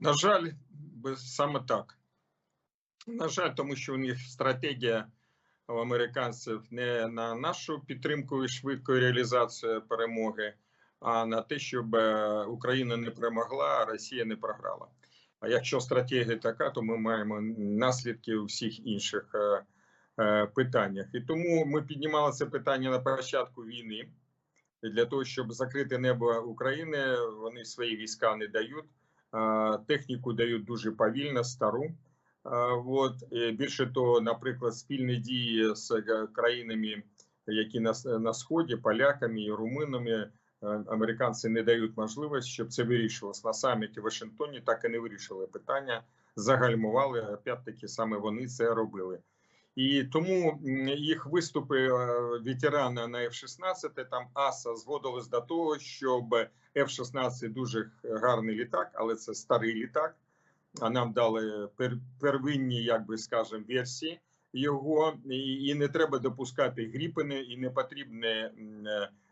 На жаль, саме так. На жаль, тому що у них стратегія у американців не на нашу підтримку і швидку реалізацію перемоги, а на те, щоб е, Україна не перемогла, а Росія не програла. А якщо стратегія така, то ми маємо наслідки у всіх інших е, е, питаннях. І тому ми піднімали це питання на початку війни. І для того, щоб закрити небо України, вони свої війська не дають. Е, Техніку дають дуже повільно, стару. Е, От більше того, наприклад, спільні дії з е, країнами, які на, на сході, поляками і румунами, е, американці не дають можливість, щоб це вирішувалось на саміті в Вашингтоні. Так і не вирішили питання, загальмували. Опять-таки саме вони це робили. І тому їх виступи е, ветерана на F-16, там АСА зводились до того, щоб F-16 дуже гарний літак, але це старий літак. А нам дали пер, первинні, як би скажемо, версії його, і, не треба допускати гріпини, і не потрібні е,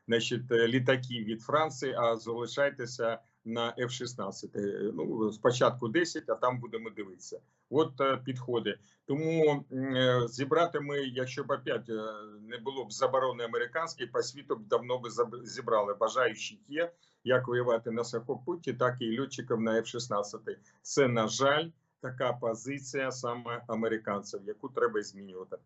значить, літаки від Франції, а залишайтеся на F-16. Е, Ну, спочатку 10, а там будемо дивитися. От е, підходи. Тому е, зібрати ми, якщо б опять не було б заборони американської, по світу б давно би зібрали. Бажаючих є як воювати на Сахопуті, так і льотчиків на F-16. Це на жаль така позиція саме американців, яку треба змінювати.